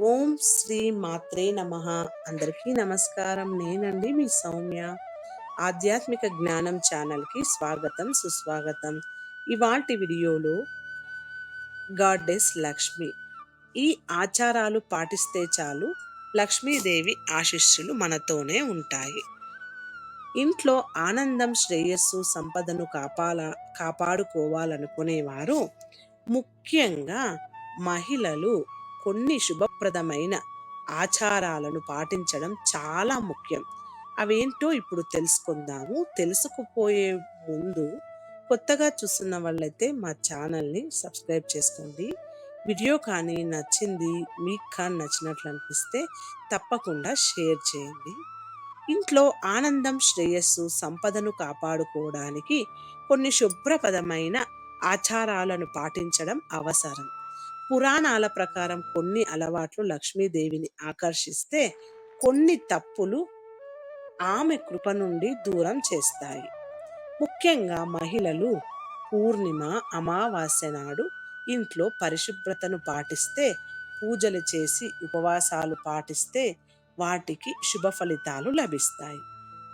ఓం శ్రీ మాత్రే నమ. అందరికీ నమస్కారం. నేనండి మీ సౌమ్య. ఆధ్యాత్మిక జ్ఞానం ఛానల్కి స్వాగతం సుస్వాగతం. ఇవాటి వీడియోలో గాడ్డెస్ లక్ష్మి. ఈ ఆచారాలు పాటిస్తే చాలు లక్ష్మీదేవి ఆశిస్సులు మనతోనే ఉంటాయి. ఇంట్లో ఆనందం శ్రేయస్సు సంపదను కాపాల కాపాడుకోవాలనుకునేవారు ముఖ్యంగా మహిళలు. కొన్ని శుభప్రదమైన ఆచారాలను పాటించడం చాలా ముఖ్యం. అవేంటో ఇప్పుడు తెలుసుకుందాము. తెలుసుకుపోయే ముందు కొత్తగా చూస్తున్న వాళ్ళైతే మా ఛానల్ని సబ్స్క్రైబ్ చేసుకోండి. వీడియో కానీ నచ్చింది మీకు కానీ నచ్చినట్లు అనిపిస్తే తప్పకుండా షేర్ చేయండి. ఇంట్లో ఆనందం శ్రేయస్సు సంపదను కాపాడుకోవడానికి కొన్ని శుభ్రపదమైన ఆచారాలను పాటించడం అవసరం. పురాణాల ప్రకారం కొన్ని అలవాట్లు లక్ష్మీదేవిని ఆకర్షిస్తే కొన్ని తప్పులు ఆమె కృప నుండి దూరం చేస్తాయి. ముఖ్యంగా మహిళలు పూర్ణిమ అమావాస్య నాడు ఇంట్లో పరిశుభ్రతను పాటిస్తే పూజలు చేసి ఉపవాసాలు పాటిస్తే వాటికి శుభ ఫలితాలు లభిస్తాయి.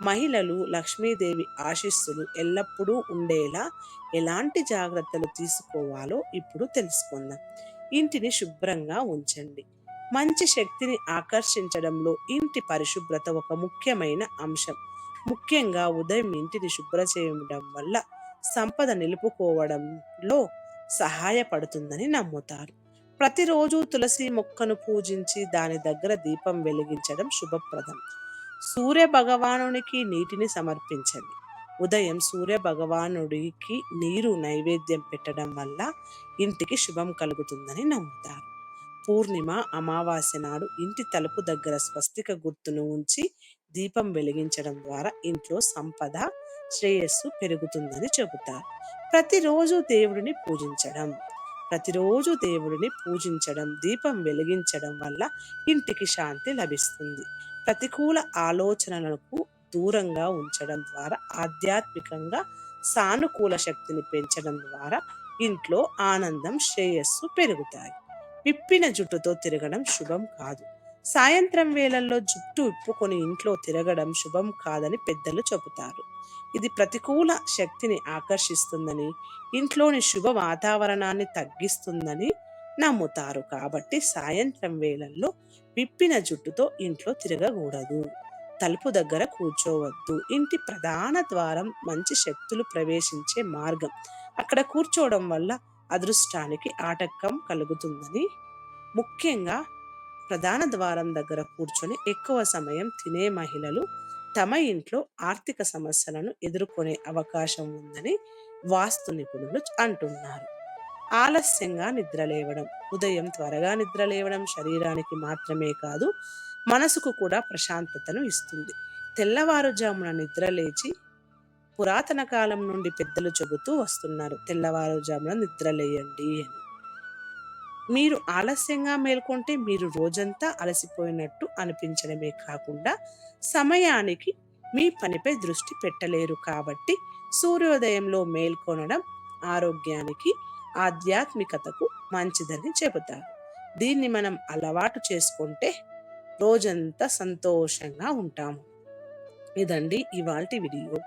మహిళలు లక్ష్మీదేవి ఆశీస్సులు ఎల్లప్పుడూ ఉండేలా ఎలాంటి జాగ్రత్తలు తీసుకోవాలో ఇప్పుడు తెలుసుకుందాం. ఇంటిని శుభ్రంగా ఉంచండి. మంచి శక్తిని ఆకర్షించడంలో ఇంటి పరిశుభ్రత ఒక ముఖ్యమైన అంశం. ముఖ్యంగా ఉదయం ఇంటిని శుభ్ర చేయడం వల్ల సంపద నిలుపుకోవడంలో సహాయపడుతుందని నమ్ముతారు. ప్రతిరోజు తులసి మొక్కను పూజించి దాని దగ్గర దీపం వెలిగించడం శుభప్రదం. సూర్య భగవానునికి నీటిని సమర్పించండి. ఉదయం సూర్య భగవానుడికి నీరు నైవేద్యం పెట్టడం వల్ల ఇంటికి శుభం కలుగుతుందని నమ్ముతారు. పూర్ణిమ అమావాస్య నాడు ఇంటి తలుపు దగ్గర స్వస్తిక గుర్తును ఉంచి దీపం వెలిగించడం ద్వారా ఇంట్లో సంపద శ్రేయస్సు పెరుగుతుందని చెబుతారు. ప్రతిరోజు దేవుడిని పూజించడం ప్రతిరోజు దేవుడిని పూజించడం దీపం వెలిగించడం వల్ల ఇంటికి శాంతి లభిస్తుంది. ప్రతికూల ఆలోచనలకు దూరంగా ఉంచడం ద్వారా ఆధ్యాత్మికంగా సానుకూల శక్తిని పెంచడం ద్వారా ఇంట్లో ఆనందం శ్రేయస్సు పెరుగుతాయి. విప్పిన జుట్టుతో తిరగడం శుభం కాదు. సాయంత్రం వేళల్లో జుట్టు విప్పుకొని ఇంట్లో తిరగడం శుభం కాదని పెద్దలు చెబుతారు. ఇది ప్రతికూల శక్తిని ఆకర్షిస్తుందని ఇంట్లోని శుభ వాతావరణాన్ని తగ్గిస్తుందని నమ్ముతారు. కాబట్టి సాయంత్రం వేళల్లో విప్పిన జుట్టుతో ఇంట్లో తిరగకూడదు. తలుపు దగ్గర కూర్చోవద్దు. ఇంటి ప్రధాన ద్వారం మంచి శక్తులు ప్రవేశించే మార్గం. అక్కడ కూర్చోవడం వల్ల అదృష్టానికి ఆటంకం కలుగుతుందని ముఖ్యంగా ప్రధాన ద్వారం దగ్గర కూర్చొని ఎక్కువ సమయం తినే మహిళలు తమ ఇంట్లో ఆర్థిక సమస్యలను ఎదుర్కొనే అవకాశం ఉందని వాస్తు నిపుణులు అంటున్నారు. ఆలస్యంగా నిద్రలేవడం ఉదయం త్వరగా నిద్రలేవడం శరీరానికి మాత్రమే కాదు మనసుకు కూడా ప్రశాంతతను ఇస్తుంది. తెల్లవారుజామున నిద్ర లేచి పురాతన కాలం నుండి పెద్దలు చెబుతూ వస్తున్నారు. తెల్లవారుజామున నిద్రలేయండి అని. మీరు ఆలస్యంగా మేల్కొంటే మీరు రోజంతా అలసిపోయినట్టు అనిపించడమే కాకుండా సమయానికి మీ పనిపై దృష్టి పెట్టలేరు కాబట్టి సూర్యోదయంలో మేల్కొనడం ఆరోగ్యానికి ఆధ్యాత్మికతకు మంచిదని చెబుతారు. దీన్ని మనం అలవాటు చేసుకుంటే రోజంతా సంతోషంగా ఉంటాము. ఇదండి ఇవాల్టి వీడియో.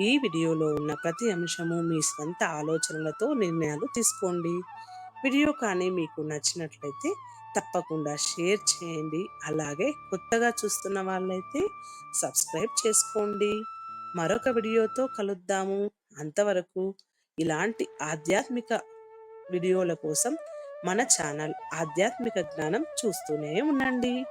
ఈ వీడియోలో ఉన్న ప్రతి అంశము మీ స్వంత ఆలోచనలతో నిర్ణయాలు తీసుకోండి. వీడియో కానీ మీకు నచ్చినట్లయితే తప్పకుండా షేర్ చేయండి. అలాగే కొత్తగా చూస్తున్న వాళ్ళైతే సబ్స్క్రైబ్ చేసుకోండి. మరొక వీడియోతో కలుద్దాము. అంతవరకు ఇలాంటి ఆధ్యాత్మిక వీడియోల కోసం మన ఛానల్ ఆధ్యాత్మిక జ్ఞానం చూస్తూనే ఉండండి.